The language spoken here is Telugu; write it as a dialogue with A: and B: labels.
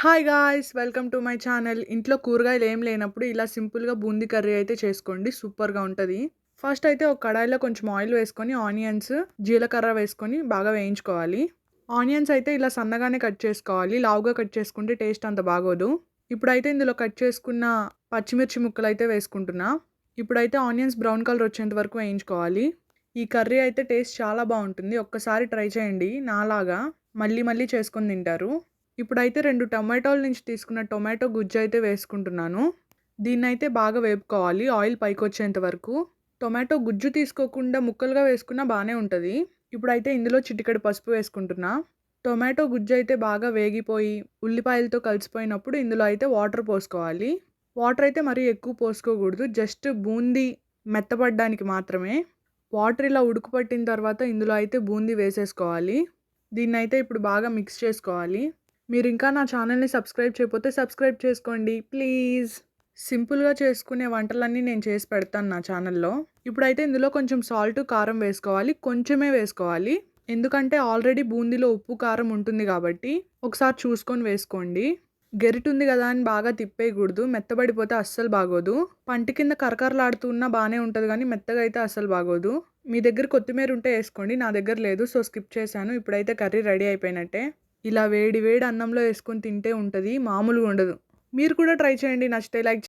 A: Hi guys welcome to my channel. ఇంట్లో కూరగాయలు ఏం లేనప్పుడు ఇలా సింపుల్గా బూందీ కర్రీ అయితే చేసుకోండి. సూపర్గా ఉంటుంది. ఫస్ట్ అయితే ఒక కడాయిలో కొంచెం ఆయిల్ వేసుకొని ఆనియన్స్ జీలకర్ర వేసుకొని బాగా వేయించుకోవాలి. ఆనియన్స్ అయితే ఇలా సన్నగానే కట్ చేసుకోవాలి. లావుగా కట్ చేసుకుంటే టేస్ట్ అంత బాగోదు. ఇప్పుడైతే ఇందులో కట్ చేసుకున్న పచ్చిమిర్చి ముక్కలు అయితే వేసుకుంటున్నా. ఇప్పుడైతే ఆనియన్స్ బ్రౌన్ కలర్ వచ్చేంత వరకు వేయించుకోవాలి. ఈ కర్రీ అయితే టేస్ట్ చాలా బాగుంటుంది. ఒక్కసారి ట్రై చేయండి. నాలాగా. మళ్ళీ మళ్ళీ చేసుకొని తింటారు. ఇప్పుడైతే రెండు టొమాటోల నుంచి తీసుకున్న టొమాటో గుజ్జు అయితే వేసుకుంటున్నాను. దీన్ని అయితే బాగా వేపుకోవాలి ఆయిల్ పైకి వచ్చేంత వరకు. టొమాటో గుజ్జు తీసుకోకుండా ముక్కలుగా వేసుకున్నా బాగానే ఉంటుంది. ఇప్పుడైతే ఇందులో చిటికెడు పసుపు వేసుకుంటున్నా. టొమాటో గుజ్జు అయితే బాగా వేగిపోయి ఉల్లిపాయలతో కలిసిపోయినప్పుడు ఇందులో అయితే వాటర్ పోసుకోవాలి. వాటర్ అయితే మరీ ఎక్కువ పోసుకోకూడదు జస్ట్ బూందీ మెత్తపడడానికి మాత్రమే. వాటర్ ఇలా ఉడుకు పట్టిన తర్వాత ఇందులో అయితే బూందీ వేసేసుకోవాలి. దీన్ని అయితే ఇప్పుడు బాగా మిక్స్ చేసుకోవాలి. మీరు ఇంకా నా ఛానల్ని సబ్స్క్రైబ్ చేయకపోతే సబ్స్క్రైబ్ చేసుకోండి. ప్లీజ్. సింపుల్గా చేసుకునే వంటలన్నీ నేను చేసి పెడతాను నా ఛానల్లో. ఇప్పుడైతే ఇందులో కొంచెం సాల్ట్ కారం వేసుకోవాలి. కొంచెమే వేసుకోవాలి. ఎందుకంటే ఆల్రెడీ బూందీలో ఉప్పు కారం ఉంటుంది కాబట్టి ఒకసారి చూసుకొని వేసుకోండి. గెరిటి ఉంది కదా అని బాగా తిప్పేయకూడదు. మెత్తబడిపోతే అస్సలు బాగోదు. పంటి కింద కరకరలాడుతున్నా బాగానే ఉంటుంది కానీ మెత్తగా అయితే అస్సలు బాగోదు. మీ దగ్గర కొత్తిమీర ఉంటే వేసుకోండి. నా దగ్గర లేదు సో స్కిప్ చేశాను. ఇప్పుడైతే కర్రీ రెడీ అయిపోయినట్టే. ఇలా వేడి వేడి అన్నంలో వేసుకొని తింటే ఉంటుంది మామూలుగా ఉండదు. మీరు కూడా ట్రై చేయండి. నచ్చితే లైక్